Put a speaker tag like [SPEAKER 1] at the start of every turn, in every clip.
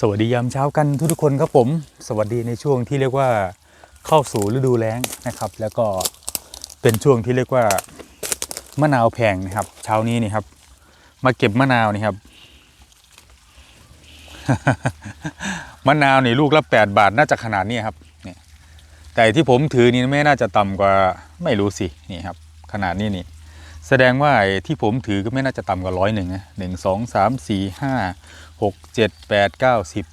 [SPEAKER 1] สวัสดียามเช้ากันทุกๆคนครับผม สวัสดีในช่วงที่เรียกว่าเข้าสู่ฤดูแล้งนะครับ แล้วก็เป็นช่วงที่เรียกว่ามะนาวแพงนะครับ เช้านี้นี่ครับ มาเก็บมะนาวนี่ครับ มะนาวนี่ลูกละ 8 บาทน่าจะขนาดนี้ครับเนี่ยแต่ที่ผมถือนี่ไม่น่าจะต่ำกว่าไม่รู้สินี่ครับ ขนาดนี้นี่ แสดงว่าไอ้ที่ผมถือก็ไม่น่าจะต่ำกว่าร้อยหนึ่งนะหนึ่งสองสามสี่ห้าหกเจ็ดแปดเก้าสิบ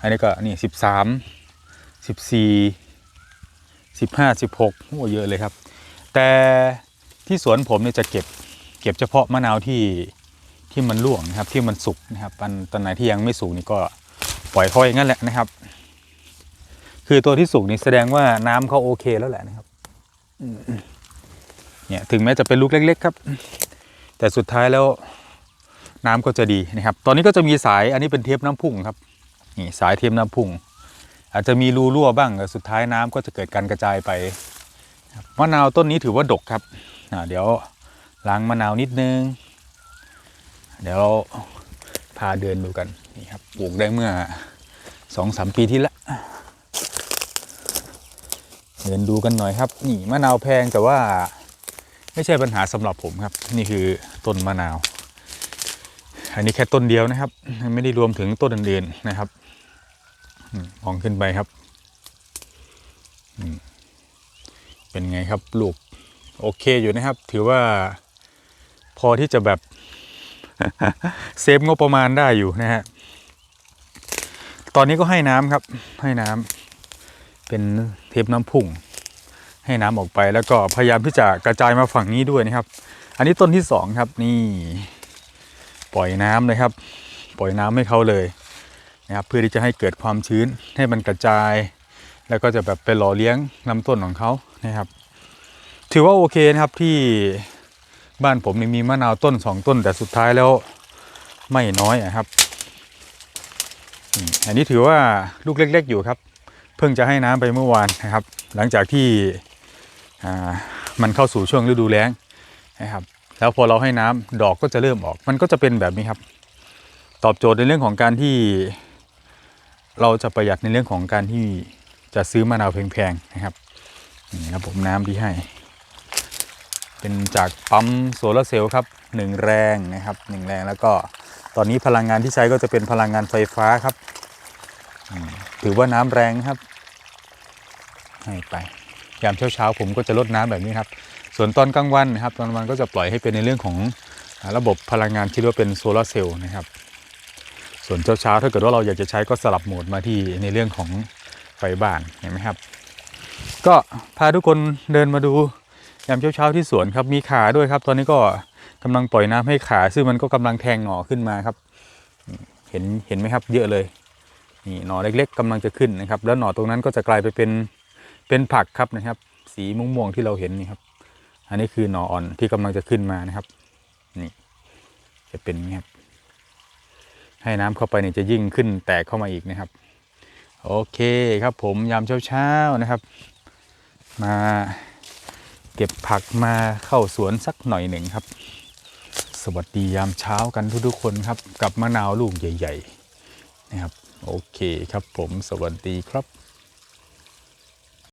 [SPEAKER 1] อันนี้ก็นี่สิบสามสิบสี่สิบห้าสิบหกโอ้เยอะเลยครับ แต่ที่สวนผมเนี่ยจะเก็บเก็บเฉพาะมะนาวที่ที่มันร่วงนะครับที่มันสุกนะครับอันตอนไหนที่ยังไม่สุกนี่ก็ปล่อยเขาอย่างนั้นแหละนะครับ คือตัวที่สุกนี่แสดงว่าน้ำเขาโอเคแล้วแหละนะครับ เนี่ยถึงแม้จะเป็นลูกเล็ก ๆ ครับ แต่สุดท้ายแล้วน้ำก็จะดีนะครับ ตอนนี้ก็จะมีสายอันนี้เป็นเทปน้ำพุ่งครับนี่สายเทปน้ำพุ่ง อาจจะมีรูรั่วบ้างสุดท้ายน้ำก็จะเกิดการกระจายไปมะนาวต้นนี้ถือว่าดกครับเดี๋ยวล้างมะนาวนิดนึง เดี๋ยวเราพาเดินดูกันนี่ครับปลูกได้เมื่อสองสามปีที่แล้วเดินดูกันหน่อยครับ นี่มะนาวแพงแต่ว่า ไม่ใช่ปัญหาสำหรับผมครับ นี่คือต้นมะนาว อันนี้แค่ต้นเดียวนะครับ ไม่ได้รวมถึงต้นอื่นๆนะครับมองขึ้นไปครับเป็นไงครับลูกโอเคอยู่นะครับ ถือว่าพอที่จะแบบเซฟงบประมาณได้อยู่นะฮะตอนนี้ก็ให้น้ำครับ ให้น้ำเป็นเทปน้ำพุ่ง ให้น้ำออกไปแล้วก็พยายามที่จะกระจายมาฝั่งนี้ด้วยนะครับ อันนี้ต้นที่สองครับนี่ปล่อยน้ำเลยครับ ปล่อยน้ำให้เขาเลยนะครับเพื่อที่จะให้เกิดความชื้นให้มันกระจาย แล้วก็จะแบบไปหล่อเลี้ยงลำต้นของเขานะครับ ถือว่าโอเคนะครับที่บ้านผมนี่มีมะนาวต้นสองต้นแต่สุดท้ายแล้วไม่น้อยอะครับ อันนี้ถือว่าลูกเล็ก ๆ อยู่ครับ เพิ่งจะให้น้ำไปเมื่อวานนะครับ หลังจากที่ มันเข้าสู่ช่วงฤดูแล้งนะครับ แล้วพอเราให้น้ำดอกก็จะเริ่มออก มันก็จะเป็นแบบนี้ครับ ตอบโจทย์ในเรื่องของการที่ เราจะประหยัดในเรื่องของการที่จะซื้อมะนาวแพงๆนะครับนี่ครับผมน้ำที่ให้ เป็นจากปั๊มโซลาร์เซลล์ครับหนึ่งแรงนะครับหนึ่งแรงแล้วก็ตอนนี้พลังงานที่ใช้ก็จะเป็นพลังงานไฟฟ้าครับถือว่าน้ำแรงครับ ให้ไป ยามเช้าๆผมก็จะลดน้ำแบบนี้ครับส่วนตอนกลางวันนะครับตอนกลางวันก็จะปล่อยให้เป็นในเรื่องของระบบพลังงานที่เรียกว่าเป็นโซลาร์เซลล์นะครับ ส่วนเช้าๆถ้าเกิดว่าเราอยากจะใช้ก็สลับโหมดมาที่ในเรื่องของไฟบ้านเห็นไหมครับ ก็พาทุกคนเดินมาดูยามเช้าๆที่สวนครับมีขาด้วยครับ ตอนนี้ก็กำลังปล่อยน้ำให้ขา ซึ่งมันก็กำลังแทงหน่อขึ้นมาครับ เห็นเห็นไหมครับเยอะเลยนี่หน่อเล็กๆกำลังจะขึ้นนะครับ แล้วหน่อตรงนั้นก็จะกลายไปเป็น เป็นผักครับนะครับ สีม่วงๆที่เราเห็นนี่ครับ อันนี้คือหน่ออ่อนที่กำลังจะขึ้นมานะครับ นี่ จะเป็นนี้ครับ ให้น้ำเข้าไปเนี่ยจะยิ่งขึ้นแตกเข้ามาอีกนะครับ โอเคครับ ผมยามเช้าๆนะครับ มาเก็บผักมาเข้าสวนสักหน่อยหนึ่งครับ สวัสดียามเช้ากันทุกๆคนครับ กับมะนาวลูกใหญ่ ๆ นะครับ โอเคครับผมสวัสดีครับ